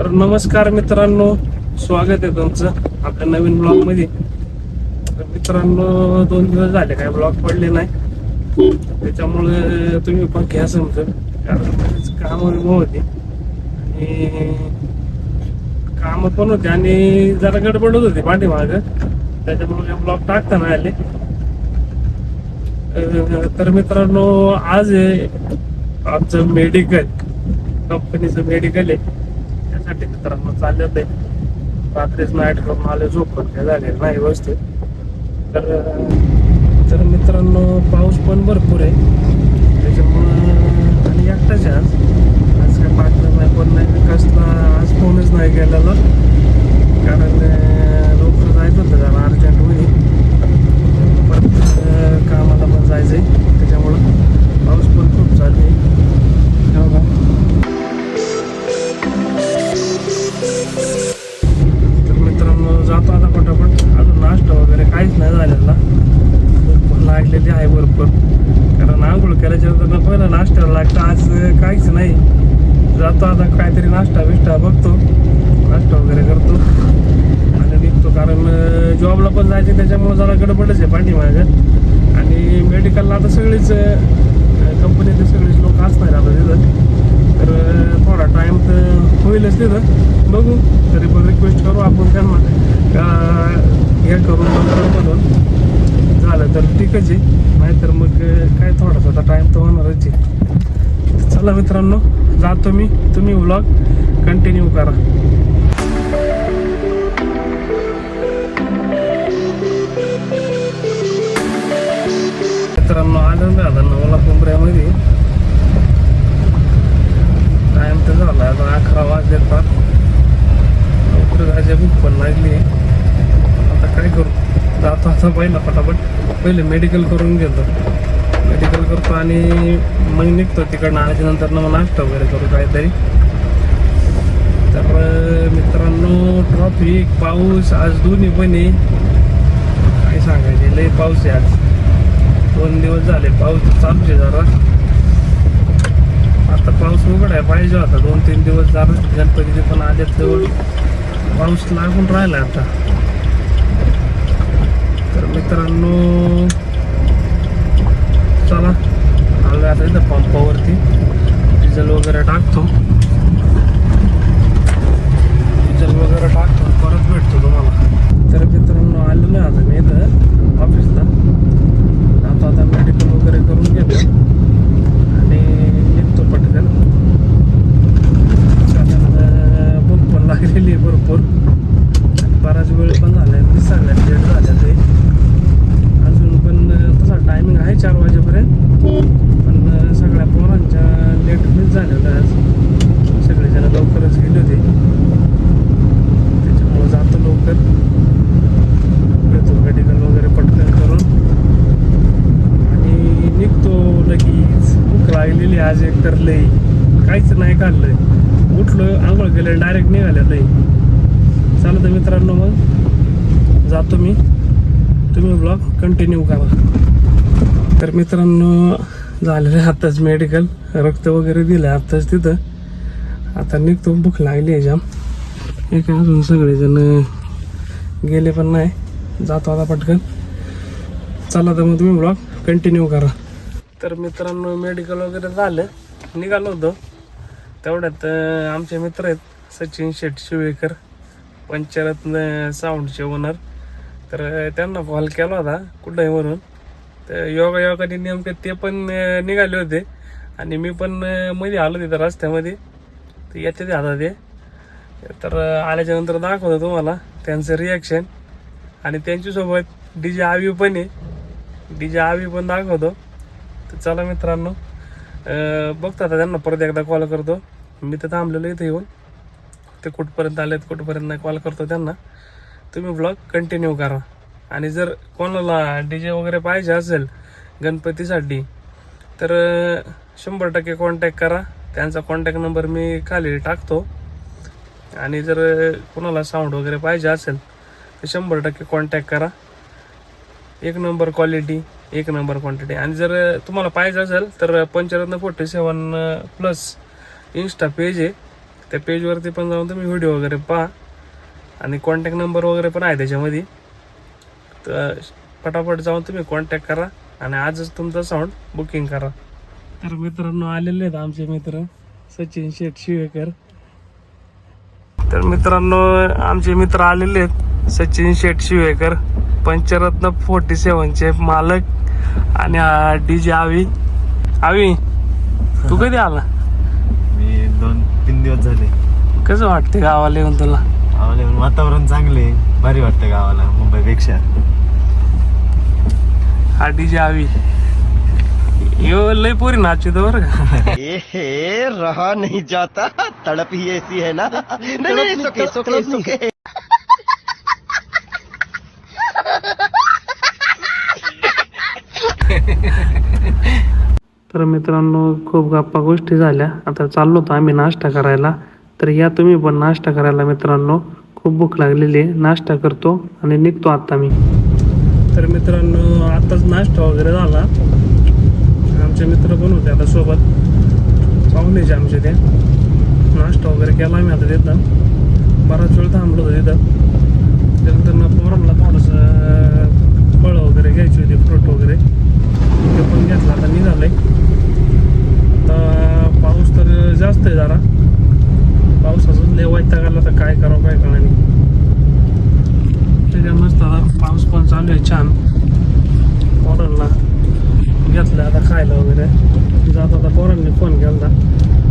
तर नमस्कार मित्रांनो स्वागत आहे तुमचं आपल्या नवीन ब्लॉगमध्ये. तर मित्रांनो दोन दिवस झाले काय ब्लॉग पडले नाही. त्याच्यामुळे तुम्ही पण घ्या समजा कारण काम काम होते. आणि काम पण होते आणि जरा गडबडच होती पाठीमाग. त्याच्यामुळे ब्लॉग टाकता नाही आले. तर मित्रांनो आज आहे आमचं मेडिकल कंपनीचं मेडिकल आहे. त्यासाठी मित्रांनो चालले होते. रात्रीच नाईट करून आले झोपत काय झाले नाही व्यवस्थित. तर तर मित्रांनो पाऊस पण भरपूर आहे. त्याच्यामुळं आणि एकटाच आज आज काय पाठलं नाही पण नाही विकासला आज फोनच नाही गेलेला. कारण लवकर जायचं होतं जरा अर्जंटमध्ये परत कामाला पण जायचं आहे त्याच्यामुळं पाऊस पण खूप चालू आहे. लागलेली आहे भरपूर. कारण आंघोळ केल्याच्यानंतर पहिला नाश्त्याला लागतं आज काहीच नाही. जातो आता काहीतरी नाश्ता बिष्टा बघतो नाश्ता वगैरे करतो. आणि निघतो कारण जॉबला पण जायचे त्याच्यामुळे जरा गडबडच आहे पाठीमागं. आणि मेडिकलला आता सगळीच कंपनीतले सगळेच लोक असणार आता तिथं. तर थोडा टाइम तर होईलच तिथं. बघू तरी पण रिक्वेस्ट करू आपण त्यांना. का हे करून नंतर म्हणून झालं तर ठीकच आहे. नाहीतर मग काय थोडा थोडा टाइम तर होणारच आहे. चला मित्रांनो जातो मी. तुम्ही व्लॉग कंटिन्यू करा. मित्रांनो आनंद झाला नवला कुंबऱ्यामध्ये. टाइम तर झाला आता अकरा वाजले फार लवकर जायच्या भूक पण लागली. आता काय करू? जातो आता पहिला पटापट. पहिले मेडिकल करून घेतो. मेडिकल करतो आणि मग निघतो तिकडनं. आल्याच्यानंतर मग नाश्ता वगैरे करू काहीतरी. तर मित्रांनो ट्रॉफिक पाऊस. आज दोन्ही पण आहे. काय सांगायचे? लय पाऊस आहे आज. दोन दिवस झाले पाऊस चालूच आहे जरा. आता पाऊस उघडाय पाहिजे होता. दोन तीन दिवस जरा. गणपतीचे पण आले जवळ. पाऊस लागून राहिला आता तर मित्रांनो चला आलो आता इथं पंपावरती डिझेल वगैरे टाकतो डिझेल वगैरे टाकतो आणि परत भेटतो तुम्हाला तर मित्रांनो आलेलो आहे आता मी इथं ऑफिसला आता आता मेडिकल वगैरे करून घेतो आणि निघतो पटकन कारण भूक पण लागलेली आहे भरपूर आणि बराच वेळ पण झाला आहे सगळ्यात लेट झालं ते अजून पण तसा टायमिंग आहे चार वाजेपर्यंत पण सगळ्या पोरांच्या लेट मिस झालेलं आहे आज सगळेजण लवकरच गेले होते त्याच्यामुळं जातो लवकर येतो मेडिकल वगैरे पटकन करून आणि निघतो लगेच भूक लागलेली आज एक तर लई काहीच नाही खाल्लंय उठलो आंघोळ केलं डायरेक्ट निघाल्या लई तर मित्रांनो मग. जातो मी. तुम्ही ब्लॉग कंटिन्यू करा. तर मित्रांनो झालेलं आहे आत्ताच मेडिकल रक्त वगैरे दिलं आत्ताच तिथं. आता निघतो भूक लागली आहे जाम. हे काय अजून सगळेजण गेले पण नाही. जातो आता पटकन. चला तर मग तुम्ही ब्लॉग कंटिन्यू करा. तर मित्रांनो मेडिकल वगैरे झालं. निघालो होतो. तेवढ्यात आमचे मित्र आहेत सचिन शेट शिवेकर पंचरत्न साऊंडचे ओनर तर त्यांना कॉल केला होता कुठंही म्हणून. तर योगा योगाने नेमके ते पण निघाले होते. आणि मी पण मध्ये आलो तिथं रस्त्यामध्ये. तर येते ते आता ते. तर आल्याच्यानंतर आल्याच्यानंतर दाखवतो तुम्हाला त्यांचं रिॲक्शन आणि त्यांच्यासोबत डी जे आवी पण आहे. डी जे आवी पण दाखवतो. तर चला मित्रांनो बघतो आता त्यांना परत एकदा कॉल करतो. मी तर थांबलेलो इथे येऊन. ते कुठपर्यंत आलेत कुठपर्यंत नाही कॉल करतो त्यांना. तुम्ही ब्लॉग कंटिन्यू करा. आणि जर कोणाला डी जे वगैरे पाहिजे असेल गणपतीसाठी तर शंभर टक्के कॉन्टॅक्ट करा. त्यांचा कॉन्टॅक्ट नंबर मी खाली टाकतो. आणि जर कोणाला साऊंड वगैरे पाहिजे असेल तर शंभर टक्के कॉन्टॅक्ट करा. एक नंबर क्वालिटी एक नंबर क्वांटिटी आणि जर तुम्हाला पाहिजे असेल तर Panchratna forty seven plus insta page आहे. त्या पेजवरती पण जाऊन तुम्ही व्हिडिओ वगैरे पहा. आणि कॉन्टॅक्ट नंबर वगैरे पण आहे त्याच्यामध्ये. तर पटापट जाऊन तुम्ही कॉन्टॅक्ट करा. आणि आजच तुमचं साऊंड बुकिंग करा. तर मित्रांनो आलेले आहेत आमचे मित्र सचिन शेठ शिवेकर. तर मित्रांनो आमचे मित्र आलेले आहेत. सचिन शेठ शिवेकर पंचरत्न फोर्टी सेवनचे मालक आणि डी जे आवी. आवी तू कधी आला? मी दोन तीन दिवस झाले. कसं वाटते गावाला येऊन तुला? येऊन वातावरण चांगले. भारी वाटतं गावाला मुंबईपेक्षा. हा डी जे आवी. यो लय पोरी नाचू बरं का? ए रहा नहीं जाता तड़प ही ऐसी है ना। नहीं नहीं सुके सुके सुके तर मित्रांनो खूप गप्पा गोष्टी झाल्या. आता चाललो होतो आम्ही नाश्ता करायला. तर या तुम्ही पण नाश्ता करायला मित्रांनो. खूप भूक लागलेली आहे. नाश्ता करतो आणि निघतो आत्ता मी. तर मित्रांनो आत्ताच नाश्ता वगैरे झाला. आमचे मित्र पण होते आता सोबत. पाहुणेचे आमचे ते. नाश्ता वगैरे केला आम्ही आता तिथं. बराच वेळ थांबलो होतो तिथं. त्यानंतर ना पोरांना थोडंसं फळं वगैरे घ्यायची होती फ्रूट वगैरे. ते पण घेतलं आता निघालं आहे पाऊस तर जास्त आहे जरा पावसाचं लय वैताग आला तर काय करावं काय कळणार नाही. त्याच्या मस्त आता पाऊस पण चालू आहे छान. पोरांना घेतलं आता खायला वगैरे. जात आता पोरांनी फोन केला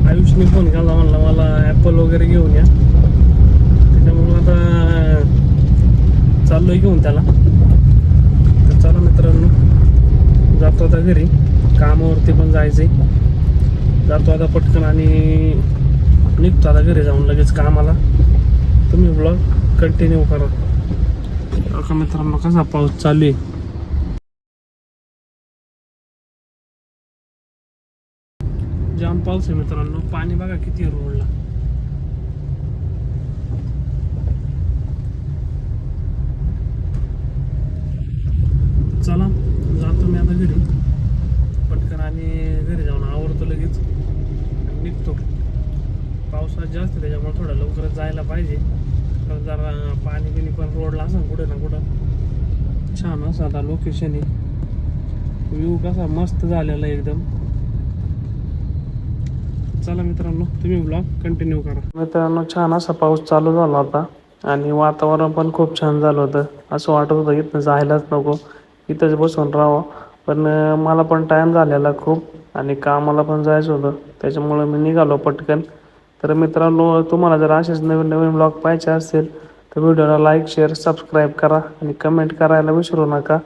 आयुषने फोन केला म्हणला मला ॲपल वगैरे घेऊन या. त्याच्यामुळं आता चाललो आहे घेऊन त्याला. तर चला मित्रांनो जातो आता घरी. कामावरती पण जायचंय. जातो आता पटकन आणि निघतो आता घरी जाऊन लगेच कामाला. तुम्ही ब्लॉग कंटिन्यू करा. बघा मित्रांनो कसा पाऊस चालू आहे? जाम पाऊस आहे मित्रांनो. पाणी बघा किती रोडला चला जातो मी आता घरी. पटकन आणि घरी जाऊन आवडतो लगेच. निघतो. पावसात जास्त त्याच्यामुळे थोडं लवकरच जायला पाहिजे. कारण जरा पाणी बिणी पण रोडला असं कुठं ना कुठं. छान असं आता लोकेशन आहे. व्ह्यू कसा मस्त झालेला एकदम. चला मित्रांनो तुम्ही ब्लॉग कंटिन्यू करा. मित्रांनो छान असा पाऊस चालू झाला होता. आणि वातावरण पण खूप छान झालं होतं. असं वाटत होतं इथं जायलाच नको. इथंच बसून राहावं. पण मला पण टाईम झालेला खूप. आणि कामाला पण जायचं होतं. त्याच्यामुळं मी निघालो पटकन. तर मित्रांनो तुम्हाला जर असेच नवीन नवीन ब्लॉग पाहिजे असेल तर व्हिडिओला लाईक शेअर सबस्क्राईब करा आणि कमेंट करायला विसरू नका.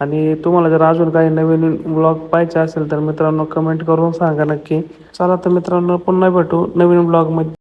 आणि तुम्हाला जर अजून काही नवीन ब्लॉग पाहिजे असेल तर मित्रांनो कमेंट करून सांगा नक्की. चला तर मित्रांनो पुन्हा भेटू नवीन ब्लॉगमध्ये